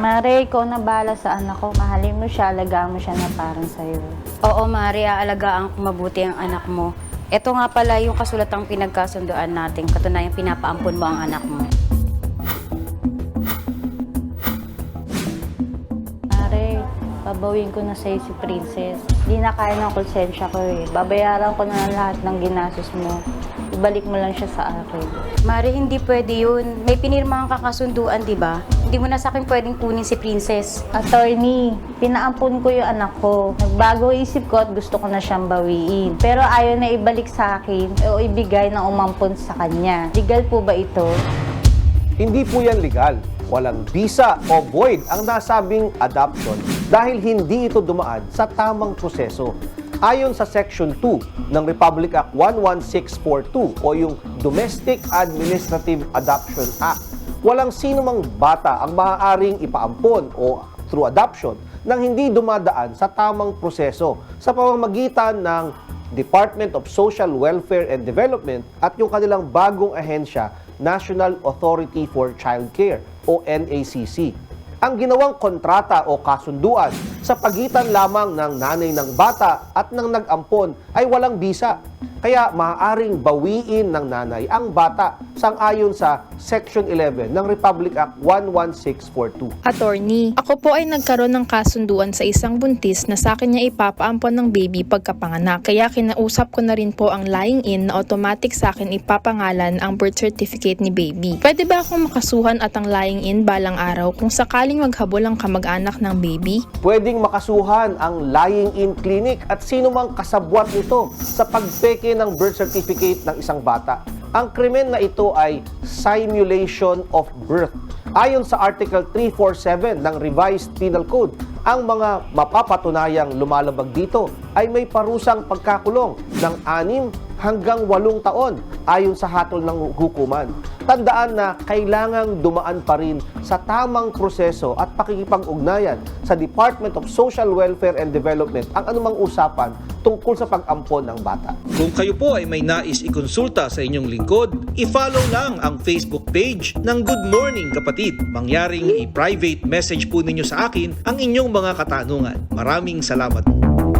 Mare, ikaw na bala sa anak ko. Mahalin mo siya, alagaan mo siya na parang sa'yo. Oo, Mari, aalagaan ko mabuti ang anak mo. Ito nga pala yung kasulatang pinagkasundoan natin. Katunayan, pinapaampun mo ang anak mo. Babawin ko na sa'yo si Princess. Di na kaya ng konsensya ko eh. Babayaran ko na lahat ng ginastos mo. Ibalik mo lang siya sa akin. Mari, hindi pwede yun. May pinirma kang kakasunduan, di ba? Hindi mo na sa akin pwedeng kunin si Princess. Attorney, pinaampun ko yung anak ko. Nagbago isip ko at gusto ko na siyang bawiin. Pero ayaw na ibalik sa akin o ibigay ng umampun sa kanya. Legal po ba ito? Hindi po yan legal. Walang visa o void ang nasabing adoption dahil hindi ito dumaan sa tamang proseso. Ayon sa Section 2 ng Republic Act 11642 o yung Domestic Administrative Adoption Act, walang sino mang bata ang maaaring ipaampon o through adoption nang hindi dumadaan sa tamang proseso sa pamamagitan ng Department of Social Welfare and Development at yung kanilang bagong ahensya, National Authority for Child Care o NACC. Ang ginawang kontrata o kasunduan sa pagitan lamang ng nanay ng bata at ng nag-ampon ay walang bisa. Kaya maaaring bawiin ng nanay ang bata sang-ayon sa Section 11 ng Republic Act 11642. Attorney, ako po ay nagkaroon ng kasunduan sa isang buntis na sa akin niya ipapaampon ng baby pagkapanganak. Kaya kinausap ko na rin po ang lying in na automatic sa akin ipapangalan ang birth certificate ni baby. Pwede ba akong makasuhan at ang lying in balang araw kung sakaling maghabol ang kamag-anak ng baby? Pwedeng makasuhan ang lying-in clinic at sino mang kasabwat nito sa pagpeke ng birth certificate ng isang bata. Ang krimen na ito ay simulation of birth. Ayon sa Article 347 ng Revised Penal Code, ang mga mapapatunayang lumalabag dito ay may parusang pagkakulong ng 6 hanggang 8 taon ayon sa hatol ng hukuman. Tandaan na kailangang dumaan pa rin sa tamang proseso at pakikipag-ugnayan sa Department of Social Welfare and Development ang anumang usapan tungkol sa pag-ampon ng bata. Kung kayo po ay may nais ikonsulta sa inyong lingkod, i-follow lang ang Facebook page ng Good Morning Kapatid. Mangyaring i-private message po ninyo sa akin ang inyong mga katanungan. Maraming salamat po.